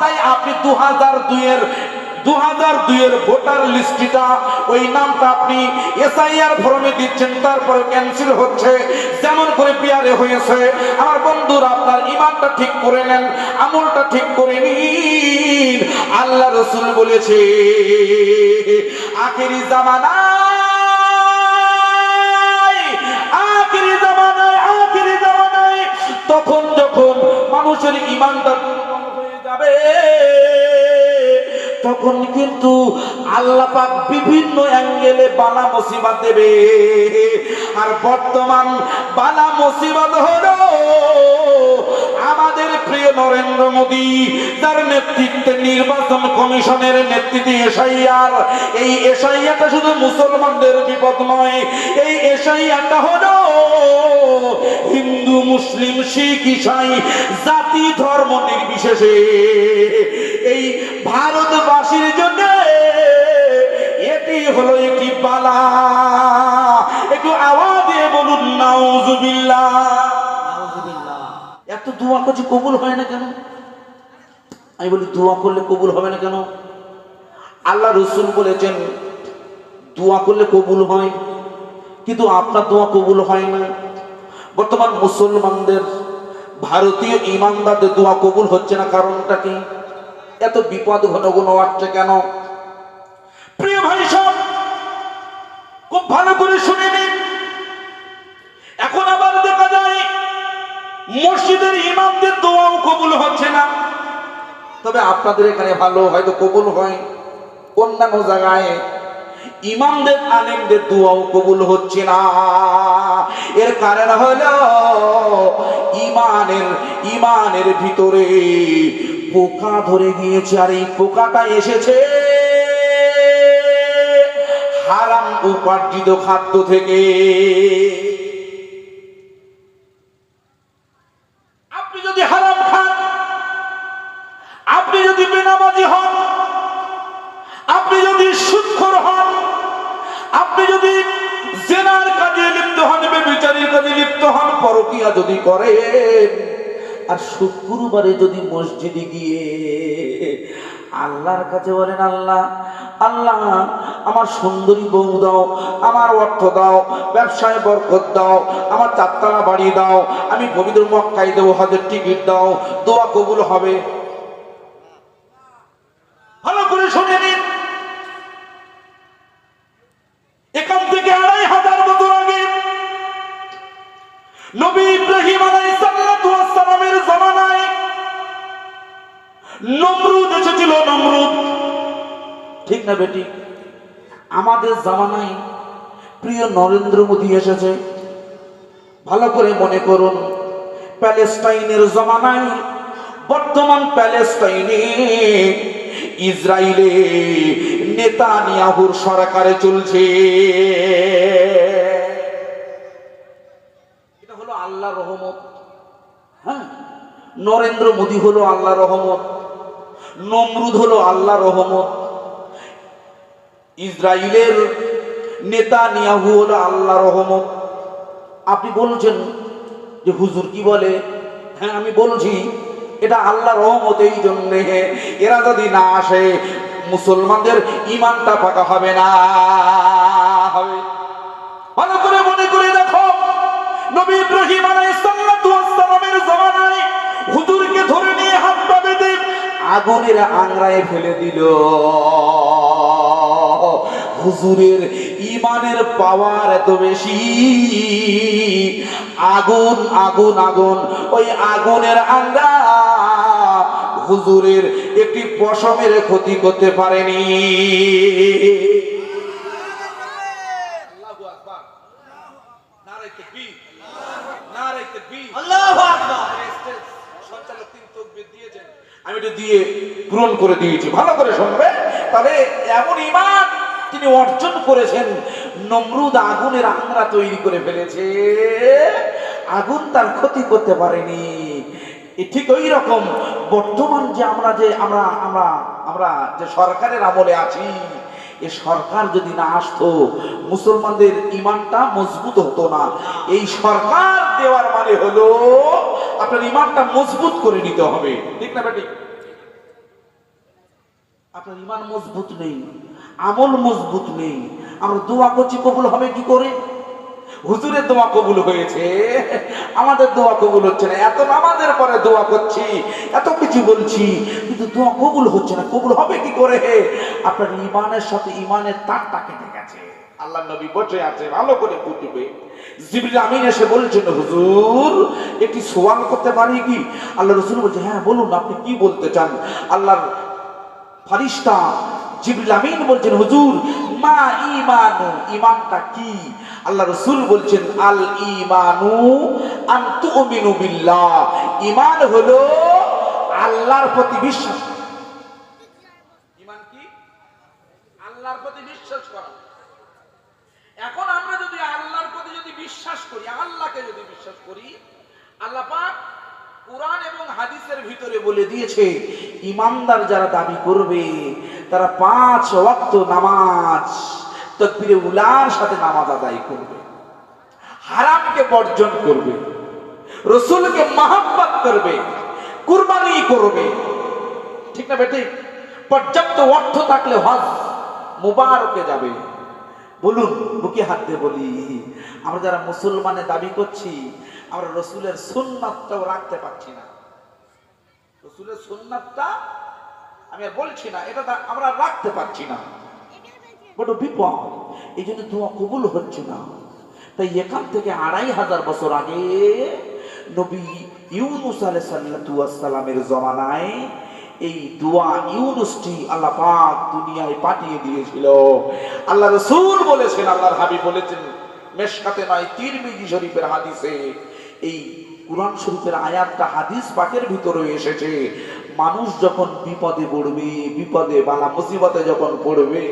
তাই আপনি দু হাজার দুইয়ের দু হাজার দুইয়ের ভোটার লিস্টটা, ওই নামটা আপনি এসআইআর ফর্মে দিচ্ছেন, তারপরে ক্যান্সেল হচ্ছে। যেমন করে পিয়ারে হয়েছে। আমার বন্ধুরা, আপনার ইমানটা ঠিক করে নেন, আমলটা ঠিক করে নিন। আল্লাহ রসুল বলেছে, আখেরি জামানা জামানায়। তখন যখন মানুষের ইমানটা যাবে তখন কিন্তু আল্লাহ পাক বিভিন্ন অ্যাঙ্গেলে বালা মুসিবত দেবে। আর বর্তমান বালা মুসিবত হলো আমাদের প্রিয় নরেন্দ্র মোদী তার নেতৃত্বে নির্বাচন কমিশনের নেতৃত্বে এসআইআর। এই এসআইআরটা শুধু মুসলমানদের বিপদ নয়, এই এসআইআরটা হলো হিন্দু, মুসলিম, শিখ, ইসাই, জাতি, ধর্ম নির্বিশেষে। এই ভারতবাসীর জন্য এটি হলো একটি বালা। একটু আওয়াজ বলুন, নাউজুবিল্লাহ। এত দোয়া করছি, কবুল হয় না কেন? আমি বলি, দোয়া করলে কবুল হবে না কেন? আল্লাহ রসুল বলেছেন, দোয়া করলে কবুল হয়, কিন্তু আপনার দোয়া কবুল হয় না। বর্তমান মুসলমানদের, ভারতীয় ইমানদারদের দোয়া কবুল হচ্ছে না, কারণটা কি? এত বিপদ ঘন আসছে কেন? প্রিয় ভাই সব, খুব ভালো করে শুনে নিন। এখন আবার দেখা যায় মসজিদের ইমামদের দোয়াও কবুল হচ্ছে না। তবে আপনাদের এখানে ভালো, হয়তো কবুল হয়। অন্যান্য জায়গায় ইমামদের, আলেমদের দোয়াও কবুল হচ্ছে না। এর কারণ হলো ইমানের ইমানের ভিতরে পোকা ধরে গিয়েছে, আর এই পোকাটা এসেছে হারাম উপার্জিত খাদ্য থেকে। পরকিয়া যদি করেন, আর শুক্রবারে যদি মসজিদে গিয়ে আল্লাহর কাছে বলেন, আল্লাহ আল্লাহ, আমার সুন্দরী বউ দাও, আমার অর্থ দাও, ব্যবসায় বরকত দাও, আমার চারতলা বাড়ি দাও, আমি পবিত্র মক্কায় দেবো, হাজার টিকিট দাও, দোয়া কবুল হবে। জামানায়। প্রিয় নরেন্দ্র মোদী এসেছে। ভালো করে মনে করুন, প্যালেস্টাইনের জমানায়, বর্তমান প্যালেস্টাইনে ইসরায়েলে নেতানিয়াহুর সরকারে চলছে। এটা হলো আল্লাহ রহমত। হ্যাঁ নরেন্দ্র মোদী হলো আল্লাহ রহমত। নমরুদ হলো আল্লাহ রহমত। ইসরায়েলের নেতা নিয়াহু হলো আল্লাহ রহমত। আপনি বলছেন যে হুজুর কি বলে? হ্যাঁ আমি বলছি, এটা আল্লাহ রহমত এই জন্যে। এরা যদি না আসে, মুসলমানদের ইমানটা পাকা হবে না। হবে। ভালো করে মনে করে দেখো, নবী ইব্রাহিম আলাইহিসসালামের জমানায় হুজুরকে ধরে নিয়ে হাত পা বেঁধে আগুনের আংড়ায় ফেলে দিল। হুজুরের ইমানের পাওয়ার এত বেশি। আগুন আগুন আগুন ওই আগুনের আংরা হুজুরের একটি পশমের ক্ষতি করতে পারেনি। আমি এটা দিয়ে পূরণ করে দিয়েছি। ভালো করে শুনবে। তবে এমন ইমান তিনি অর্জন করেছেন। নমরুদ আগুনের আংরা তৈরি করে ফেলেছে। আগুন তার ক্ষতি করতে পারেনি। ঠিক ওই রকম। বর্তমান যে আমরা যে আমরা আমরা আমরা যে সরকারের আমলে আছি, এ সরকার যদি না আসতো, মুসলমানদের ইমানটা মজবুত হতো না। এই সরকার দেওয়ার মানে হলো, আপনার ইমানটা মজবুত করে নিতে হবে। ঠিক না, বেটি? আপনার ইমান মজবুত নেই। আমল মজবুত নেই। আমরা দোয়া করছি, কবুল হবে কি করে? হুজুরের দোয়া কবুল হয়েছে। আমাদের দোয়া কবুল হচ্ছে না। এত নামাজের পরে দোয়া করছি, এত কিছু বলছি, কিন্তু দোয়া কবুল হচ্ছে না। কবুল হবে কি করে? আপনার ইমানের সাথে ইমানের তারটা কেটে গেছে। আল্লাহ নবী বসে আছে, ভালো করে বুঝবে। জিবরিল আমিন এসে বলছেন, হুজুর, একটি সোয়াল করতে পারি কি? আল্লাহ রসুল বলছে হ্যাঁ বলুন, আপনি কি বলতে চান? আল্লাহর ফারিস্তা জিবরিল আমিন বলছেন, হুজুর, মা ইমানু ইমানটা কি? আল্লাহ রসুল বলছেন, আল ইমানু আন তুমিনু বিল্লাহ। ইমান হলো আল্লাহর প্রতি বিশ্বাস। এখন আমরা যদি আল্লাহর প্রতি যদি বিশ্বাস করি, আল্লাহকে যদি বিশ্বাস করি, আল্লাহ কোরআন এবং হাদিসের ভিতরে বলে দিয়েছে ইমানদার যারা দাবি করবে তারা পাঁচ ওয়াক্ত নামাজ, তকবিরে উলার সাথে নামাজ আদায় করবে। হারামকে বর্জন করবে। রসুলকে মাহাব্বত করবে। কুরবানি করবে। ঠিক না বেটি পর্যাপ্ত অর্থ থাকলে হজ মুবারকে যাবে। বলুন, বুকে হাত দিয়ে বলি, আমরা যারা মুসলমানের দাবি করছি, আমরা রসুলের সুন্নাতটাও রাখতে পারছি না। রসুলের সুন্নাতটা আমি বলছি না, এটা আমরা রাখতে পারছি না। বড় বিপদ, এই জন্য দোয়া কবুল হচ্ছে না। তাই এখান থেকে আড়াই হাজার বছর আগে নবী ইউনুস আলাইহিস সালামের জমানায় এই দোয়া ইউনুসটি আল্লাহ পাক দুনিয়ায় পাঠিয়ে দিয়েছিল। আল্লাহ রসুল বলেছেন, আল্লাহর হাবিব বলেছেন, মেশকাতে নয়, তিরমিজি শরীফের হাদিসে এই কোরআন শরীফের আয়াতটা হাদিস পাকের ভিতরে এসেছে। মানুষ যখন বিপদে পড়বে, বিপদে বালা মুসিবতে যখন পড়বে,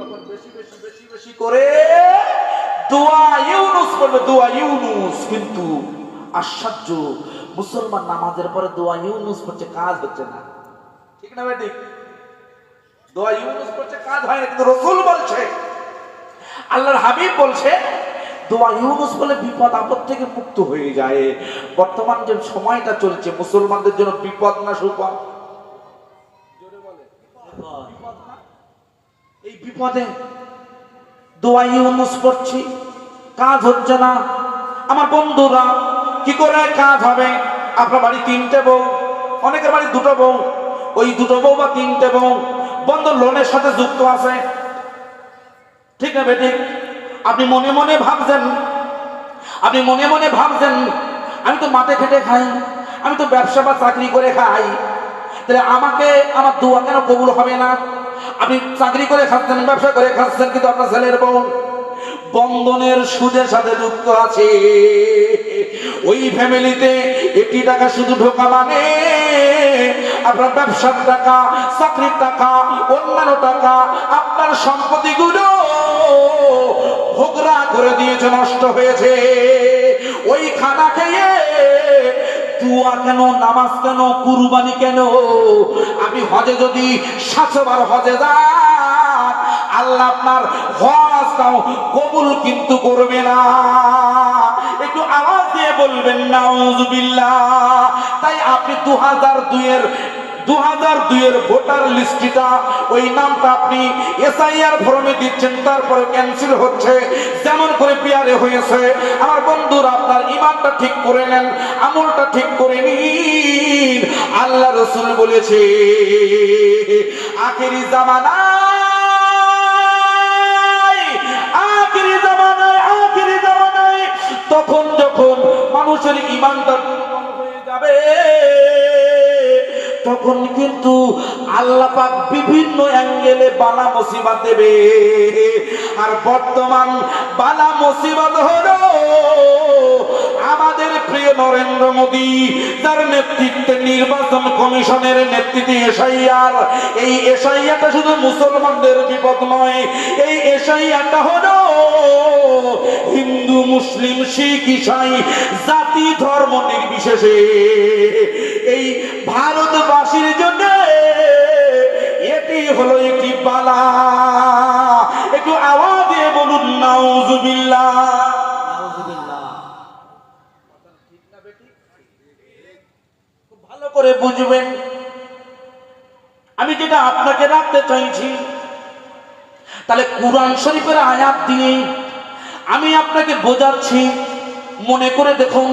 তখন বেশি বেশি বেশি বেশি করে দোয়া ইউনুস বলবে দোয়া ইউনুস। কিন্তু আশ্চর্য, মুসলমান নামাজের পরে দোয়া ইউনুস করছে, কাজ হচ্ছে না। ঠিক না বেটি? দোয়া ইউনুস করছে, কাজ হয় না, কিন্তু রসুল বলছে, আল্লাহর হাবিব বলছে দোয়া ইউনুস বলে বিপদ আপদ থেকে মুক্ত হয়ে যায়। বর্তমান যে সময়টা চলছে মুসলমানদের জন্য বিপদ না সুপদ? এই বিপদে দোয়া ইউনুস পড়ছি। কাজ হচ্ছে না। আমার বন্ধুরা কি করে কাজ হবে? আপনার বাড়ি তিনটে বউ অনেকের বাড়ি দুটো বউ। ওই দুটো বউ বা তিনটে বউ বন্ধ লোনের সাথে যুক্ত আছে। ঠিক না বেটি আপনি মনে মনে ভাবছেন, আপনি মনে মনে ভাবছেন, আমি তো মাঠে খেটে খাই, আমি তো ব্যবসা বা চাকরি করে খাই, তাহলে আমাকে আমার দোয়া কেন কবুল হবে না? আপনি চাকরি করে খাচ্ছেন, ব্যবসা করে খাচ্ছেন, কিন্তু আপনার ছেলের বউ বন্ধনের সুদের সাথে যুক্ত আছে। ওই ফ্যামিলিতে একটি টাকা শুধু ঢোকা মানে আপনার ব্যবসার টাকা, চাকরির টাকা, অন্যান্য টাকা, আপনার সম্পত্তিগুলো ভোগরা করে দিয়েছে, নষ্ট হয়েছে। ওই খানা খেয়ে দুয়া কেন, নামাজ কেন, কুরবানি কেন? আপনি হজে যদি সাতশোবার হজে যান আল্লাহ আপনার হজটাও কবুল কিন্তু করবে না। একটু আওয়াজ দিয়ে বলবেন না তাই আপনি দু হাজার দুইয়ের দু হাজার দুইয়ের ভোটার লিস্টটা, ওই নামটা আপনি এসআইআর ফর্মে দিচ্ছেন, তারপরে ক্যান্সেল হচ্ছে। যেমন করে পিয়ারে হয়েছে। আমার বন্ধুরা, আপনার ইমানটা ঠিক করে নেন, আমলটা ঠিক করে নিন। আল্লাহ রসুল বলেছে, আখেরি জামানা আখেরি জামানায়, আখেরি তখন যখন মানুষের ইমানটা হয়ে যাবে তখন কিন্তু আল্লাহ পাক বিভিন্ন অ্যাঙ্গেলে বালা মুসিবত দেবে। আর বর্তমান বালা মুসিবত হলো আমাদের প্রিয় নরেন্দ্র মোদী তার নেতৃত্বে নির্বাচন কমিশনের নেতৃত্বে এসাইয়ার এই এসাইয়াটা শুধু মুসলমানদের বিপদ নয়, এই এসাইয়াটা হল হিন্দু, মুসলিম, শিখ, ইসাই, জাতি, ধর্ম নির্বিশেষে। এই ভারতবাসীর জন্য এটি হলো একটি পালা। একটু আওয়াজে বলুন, নাউজুবিল্লাহ। বুঝবেন। আমি যেটা আপনাকে রাখতে চাইছি, তাহলে কোরআন শরীফের আয়াত দিয়ে আমি আপনাকে বোঝাচ্ছি। মনে করে দেখুন,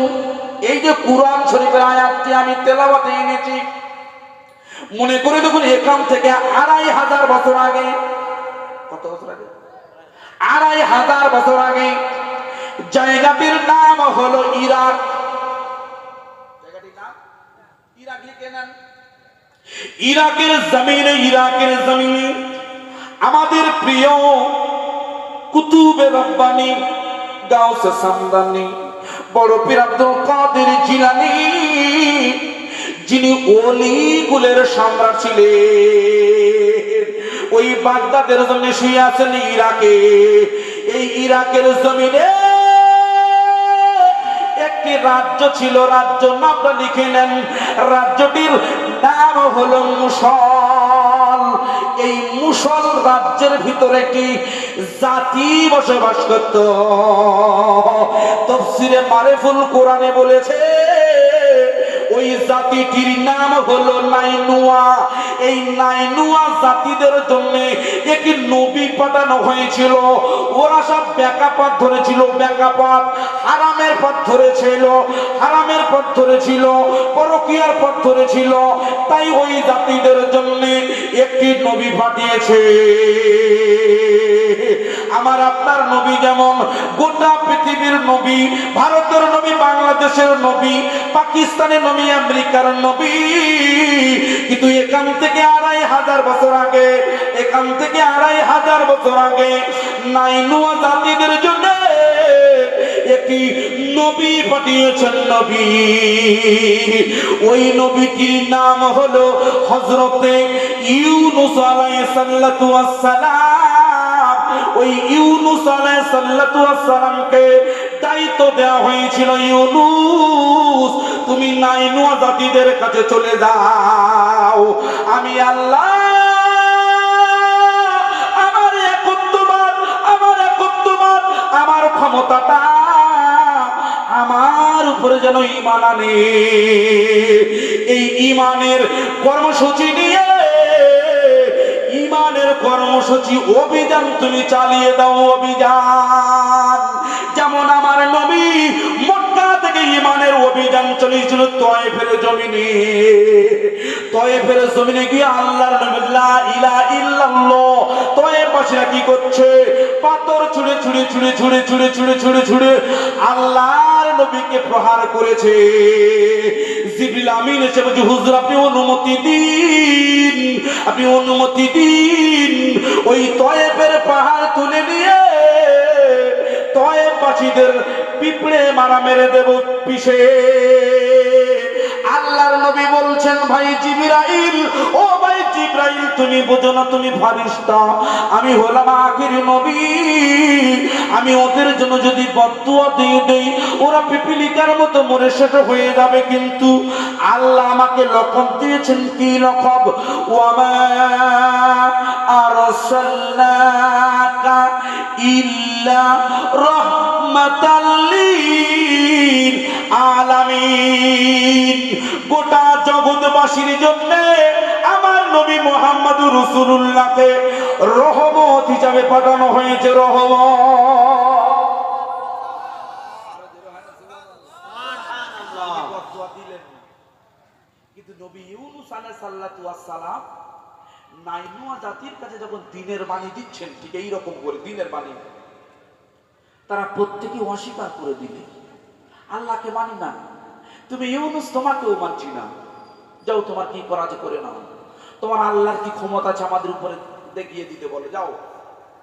এই যে কোরআন শরীফের আয়াতটি আমি তেলাওয়াতে এনেছি, মনে করে দেখুন এখান থেকে আড়াই হাজার বছর আগে, কত বছর আগে? আড়াই হাজার বছর আগে, জায়গাটির নাম হলো ইরাক জায়গাটির নাম ইরাক লিখে নেন ইরাকের জমিনে ইরাকের জমিনে আমাদের প্রিয় কুতুবে রব্বানি, গাউসে সামদানি, বড় পীর কাদের জিলানি, যিনি অলিগুলের সম্রাট ছিলেন। ওই বাগদাদের জমিনে শুয়ে আছেন ইরাকে। এই ইরাকের জমিনে একটি রাজ্য ছিল, রাজ্য নামটা লিখে নেন। রাজ্যটির নাম হলো মুসল। এই মুসল রাজ্যের ভিতরে কি জাতি বসবাস করত? তফসিরে মারেফুল কোরআনে বলেছে ওই জাতিটির নাম হলো নাইনুয়া। এই নাইনুয়া জাতিদের জন্য একটি নবী পাঠানো হয়েছিল। ওরা সব ব্যাকা পথ ধরেছিল ব্যাকা পথ হারামের পথ ধরেছিল, হারামের পথ ধরেছিল, পরকিয়ার পথ ধরেছিল। তাই ওই জাতিদের জন্য একটি নবী পাঠিয়েছে। আমার আপনার নবী যেমন, গোটা পৃথিবীর নবী, ভারতের নবী, বাংলাদেশের নবী, পাকিস্তানের নবী আমেরিকার নবী। কিন্তু এখান থেকে আড়াই হাজার বছর আগে, এখান থেকে আড়াই হাজার বছর আগে নাইনুয়া জাতিদের জন্য একটি নবী পাঠিয়েছেন নবী। ওই নবীটির নাম হলো হজরতে ইউনুস আলাইহিস সালাম। ওই ইউনুস সালামকে দায়িত্ব দেওয়া হয়েছিল, ইউনুস, তুমি নাইনুয়া জাতিদের কাছে চলে যাও। আমি আল্লাহ, আমার একত্ববাদ আমার একত্ববাদ, আমার ক্ষমতাটা আমার উপরে যেন ইমান আনে। এই ইমানের কর্মসূচি নিয়ে কর্মসূচি, অভিযান তুমি চালিয়ে দাও অভিযান। যেমন আমার নবী মক্কা থেকে ইমানের অভিযান চলেছিল জমিনে। জমিনে গিয়ে কি করছে? পাথর ছুঁড়ে ছুঁড়ে ছুঁড়ে ছুঁড়ে ছুঁড়ে ছুঁড়ে ছুঁড়ে ছুঁড়ে আল্লাহর নবীকে প্রহার করেছে। জিবরিল আমিন এসে বলছে, হুজুর, আপনি অনুমতি দিন, আপনি অনুমতি দিন। ওই তয়েবের পাহাড় তুলে নিয়ে তয়েফবাসীদের পিঁপড়ে মারা মেরে দেব পিছে আল্লাহর নবী বলছেন, ভাই জিবরাইল, ও ভাই জিবরাইল তুমি বোঝো না, তুমি ফারিস্তা। আমি হলাম আখির নবী। আমি ওদের জন্য যদি বদুয়া দিয়ে দেই, ওরা পিপিলিকার মতো মরে সেটা হয়ে যাবে কিন্তু। আল্লাহ আমাকে লকব দিয়েছেন কি লকব ওয়ামা আরসালনাকা ইল্লা রাহমাতাল লিল আলামিন। গোটা জগৎবাসীর জন্য নবী মোহাম্মদ রসুল্লাহকে রহমত হিসাবে পাঠানো হয়েছে বাণী তারা প্রত্যেকে অস্বীকার করে দিলে। আল্লাহকে মানি না। তুমি ইউনুস, তোমাকেও মানছি না। যাও, তোমার কি করা করে নাও। তোমার আল্লাহর কি ক্ষমতা আছে আমাদের উপরে দেখিয়ে দিতে বলে? যাও,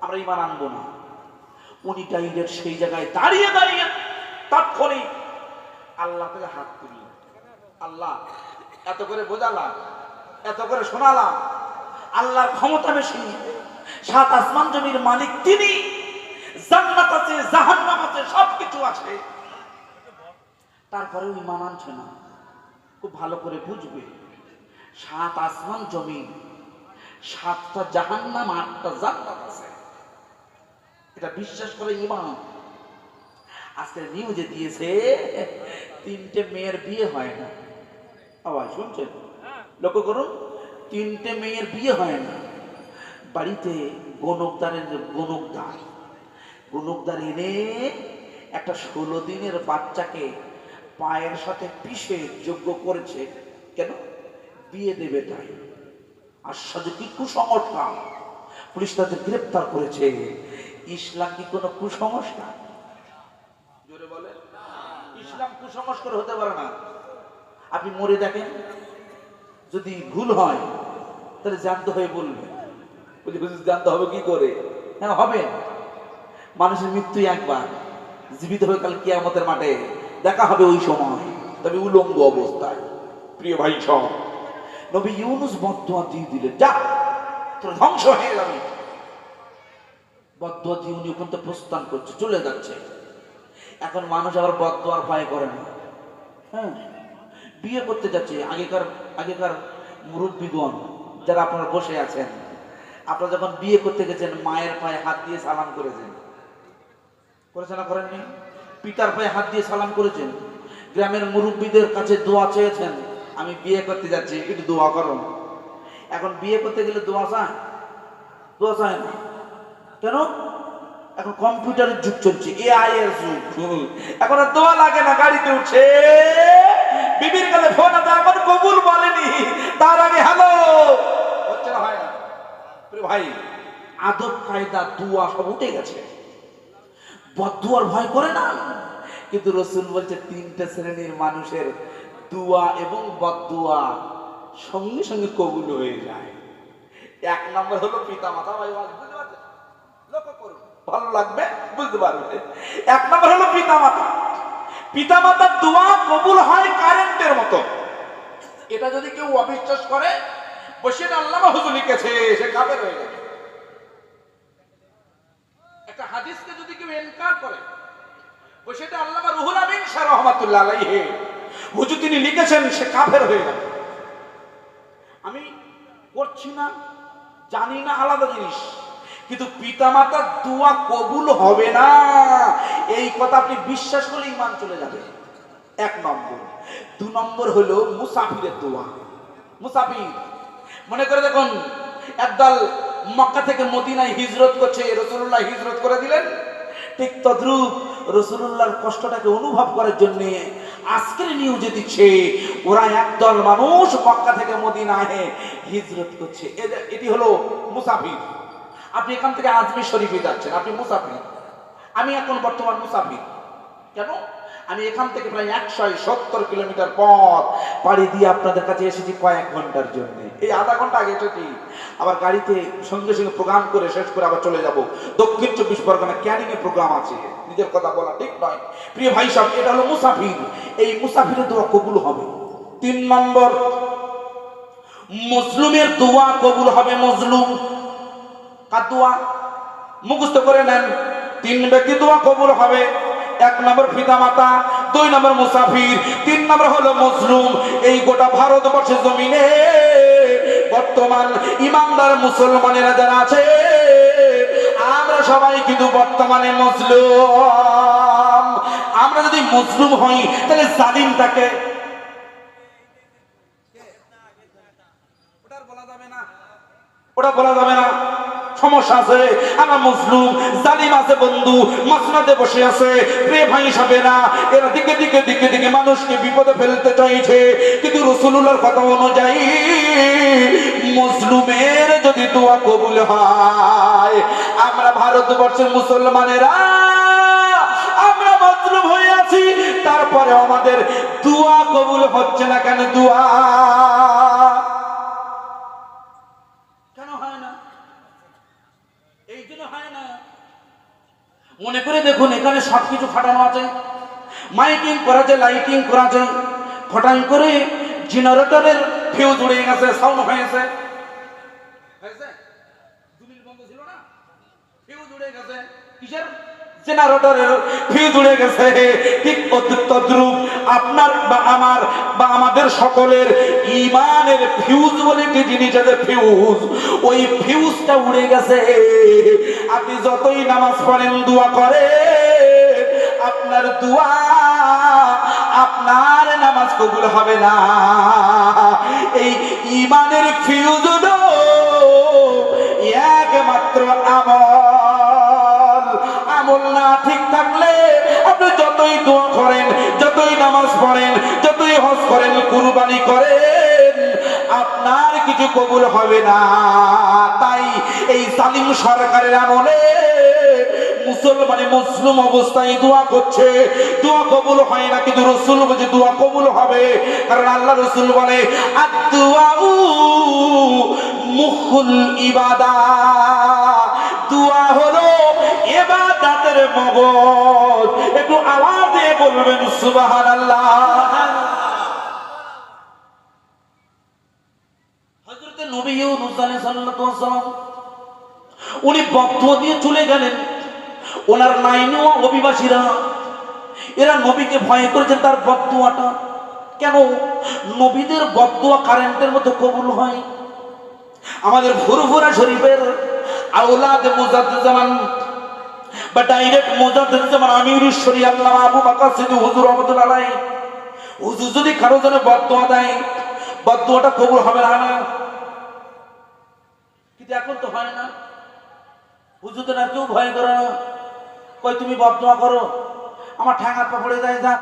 আমরা ইমান আনব না। উনি ডাইরেক্ট সেই জায়গায় দাঁড়িয়ে দাঁড়িয়ে তাৎক্ষণিক আল্লাহ থেকে হাত তুললেন। আল্লাহ, এত করে বোঝালাম, এত করে শোনালাম, আল্লাহর ক্ষমতা বেশি। সাত আসমান জমির মালিক তিনি, জান্নাত আছে, জাহান্নাম আছে, সবকিছু আছে। তারপরেও ইমান আনছে না। খুব ভালো করে বুঝবে। সাত আসমান জমিন, সাতটা জাহান্নাম, আটটা জান্নাত আছে। এটা বিশ্বাস করে ইমান আজকে নিউজে দিয়েছে, তিনটে মেয়ের বিয়ে হয় না। আবার শুনছেন? লক্ষ্য করুন, তিনটে মেয়ের বিয়ে হয় না। বাড়িতে গণকদারের গণকদার। গণকদার এনে একটা ষোলো দিনের বাচ্চাকে পায়ের সাথে পিষে যোগ্য করেছে। কেন? বিয়ে দেবে তাই। আশ্চর্য কি কুসংস্কার পুলিশ তাদের গ্রেপ্তার করেছে। ইসলাম কি কোনো কুসংস্কার? জোরে বলে ইসলাম কুসংস্কার হতে পারে না। আপনি মরে দেখেন। যদি ভুল হয়, তাহলে জানতে হয়ে বলবে বলি জানতে হবে কি করে? হ্যাঁ হবে। মানুষের মৃত্যু একবার। জীবিত হয়ে কাল কিয়ামতের মাঠে। দেখা হবে ওই সময়। তবে উলঙ্গ অবস্থায়। প্রিয় ভাই সব নবী ইউনুস বদুয়া দিয়ে দিলেন যা, তোর ধ্বংস হয়ে যাবে। বদুয়া দিয়ে উনি ওখান থেকে প্রস্থান করছে, চলে যাচ্ছে। এখন মানুষ আবার বদুয়ার ভয় করে না। হ্যাঁ বিয়ে করতে যাচ্ছে আগেকার আগেকার মুরব্বীগণ, যারা আপনারা বসে আছেন। আপনারা যখন বিয়ে করতে গেছেন, মায়ের পায়ে হাত দিয়ে সালাম করেছেন। করেছেন না করেননি? পিতার পায়ে হাত দিয়ে সালাম করেছেন। গ্রামের মুরব্বীদের কাছে দোয়া চেয়েছেন। আমি বিয়ে করতে যাচ্ছি, একটু দোয়া করো। এখন বিয়ে করতে গেলে দোয়া চায়? দোয়া চায় না। কেন? এখন কম্পিউটারের যুগ চলছে এআই এর যুগ। এখন আর দোয়া লাগে না, গাড়িতে উঠছে বিবির কাছে ফোন আছে, এখন কবুল বলেনি। তার আগে হ্যালো। হচ্ছে না হয় না ভাই, আদব, কায়দা, দোয়া সব উঠে গেছে। বদুয়ার ভয় করে না? কিন্তু রসুল বলছে, তিনটে শ্রেণির মানুষের দুয়া এবং বদুয়া সঙ্গে সঙ্গে কবুল হয়ে যায়। এক নম্বর হলো পিতা মাতা ভাই, বুঝতে ভালো লাগবে? বুঝতে পারবে এক নম্বর হলো পিতা মাতা পিতা মাতার দোয়া কবুল হয় কারেন্টের মতো। এটা যদি কেউ অবিশ্বাস করে বসে আল্লাহ হুজুর লিখেছে, সে কাবের হয়ে যাবে। একটা হাদিসকে যদি কেউ এনকার করে সেটা আল্লামা রুহুল আমিন শাহ রহমাতুল্লাহ আলাইহি হুজুর তিনি লিখেছেন, সে কাফের হয়ে যাবে আমি করছি না, জানি না আলাদা জিনিস, কিন্তু পিতামাতার দোয়া কবুল হবে না। এই কথা আপনি বিশ্বাস করলে ইমান চলে যাবে। এক নম্বর। দু নম্বর হলো মুসাফিরের দোয়া। মুসাফির, মনে করে দেখুন, একদল মক্কা থেকে মদিনায় হিজরত করছে, রসুল্লাহ হিজরত করে দিলেন। ঠিক তদ্রুপ রসুল্লাহর কষ্টটাকে অনুভব করার জন্য আজকের নিউজে দিচ্ছে, ওরা একদল মানুষ মক্কা থেকে মদিনায় হিজরত করছে। এটি হলো মুসাফির। আপনি এখান থেকে আজমির শরীফে যাচ্ছেন, আপনি মুসাফির। আমি এখন বর্তমান মুসাফির। কেন? আমি এখান থেকে প্রায় একশো সত্তর কিলোমিটার পথ পাড়ি দিয়ে আপনাদের কাছে এসেছি কয়েক ঘণ্টার জন্য। এই আধা ঘণ্টা আগে এসেছি। আবার গাড়িতে সঙ্গে সঙ্গে প্রোগ্রাম করে শেষ করে আবার চলে যাব। দক্ষিণ চব্বিশ পরগনা ক্যানিং এ প্রোগ্রাম আছে। নিজের কথা বলা ঠিক নয়। প্রিয় ভাই সাহেব এটা হলো মুসাফির। এই মুসাফিরের দোয়া কবুল হবে। তিন নম্বর, মুসলুমের দোয়া কবুল হবে মজলুম। কার দোয়া? মুখস্থ করে নেন। তিন ব্যক্তি দোয়া কবুল হবে। এক নম্বর পিতা মাতা, দুই নম্বর মুসাফির, তিন নম্বর হলো মজলুম। এই গোটা ভারতবর্ষের জমিনে বর্তমান ইমানদার মুসলমানেরা যারা আছে সবাই কিন্তু বর্তমানে মজলুম আমরা যদি মজলুম হই, তাহলে যাবে না। ওটা বলা যাবে না। সমস্যা আছে। আমার মুসলুম, জালিম আছে বন্ধু মাসনাতে বসে আছে। রে ভাই হিসাবে না, এরা দিকে দিকে দিকে দিকে মানুষকে বিপদে ফেলতে চাইছে। কিন্তু রসুল্লাহর কথা অনুযায়ী মুসলুমের যদি দোয়া কবুল হয়, আমরা ভারতবর্ষের মুসলমানেরা, আমরা মজলুম হয়ে আছি তারপরে আমাদের দোয়া কবুল হচ্ছে না কেন দোয়া? কেন হয় না? এই জন্য হয় না? মনে করে দেখুন, এখানে সবকিছু খাটানো আছে। মাইকিং করা আছে, লাইটিং করা আছে। খটাং করে জেনারেটরের ফিউজ উড়ে গেছে সাউন্ড হয়েছে। হয়েছে? দুমিল বন্ধ ছিল না? ফিউজ উড়ে গেছে। কিসের? জেনারেটরের ফিউজ উড়ে গেছে। ঠিক তদ্রুপ তদ্রুপ আপনার বা আমার বা আমাদের সকলের ইমানের ফিউজ বলে একটি জিনিস আছে? ফিউজ ওই ফিউজটা উড়ে গেছে। আপনি যতই নামাজ পড়েন দোয়া করে আপনার দোয়া আপনার নামাজ কবুল হবে না। এই ইমানের ফিউজ একমাত্র আমল। আমল না ঠিক থাকলে আপনি যতই দোয়া করেন, যতই নামাজ পড়েন, যতই হজ করেন, কুরবানি করেন, আপনার কিছু কবুল হবে না। তাই এই সালিম সরকারের আমলে মুসলমানে মুসলিম অবস্থায় দোয়া করছে। দোয়া কবুল হয় না, কিন্তু রসুল বলছে দোয়া কবুল হবে। কারণ আল্লাহ রসুল বলে মুখুল ইবাদা। দোয়া হলো এবাদাতের মগজ। একটু আওয়াজ বলবেন, সুবহানাল্লাহ। হযরতে নবী ইউনূস আলাইহিস উনি বক্তব্য দিয়ে চলে গেলেন। ওনার নাইনুয়া অভিবাসীরা, এরা নবীকে ভয় করেছেন তার বদুয়াটা কেন? নবীদের বদুয়া কারেন্টের মতো কবুল হয়। আমাদের ফুরফুরা শরীফের আউলাদ মুজাদ্দিজামান বা ডাইরেক্ট মুজাদ্দিজামান আমির শরী আল্লাহ আবু বকর সিদ্দিক হুজুর রহমাতুল্লাহ হুজুর যদি কারও জন্য বদুয়া দেয় বদুয়াটা কবুল হবে না না। কিন্তু এখন তো হয় না। হুজুরদের আর কেউ ভয় করে না। কই তুমি বদ করো? আমার ঠ্যাঙাত পা পড়ে যায় যা।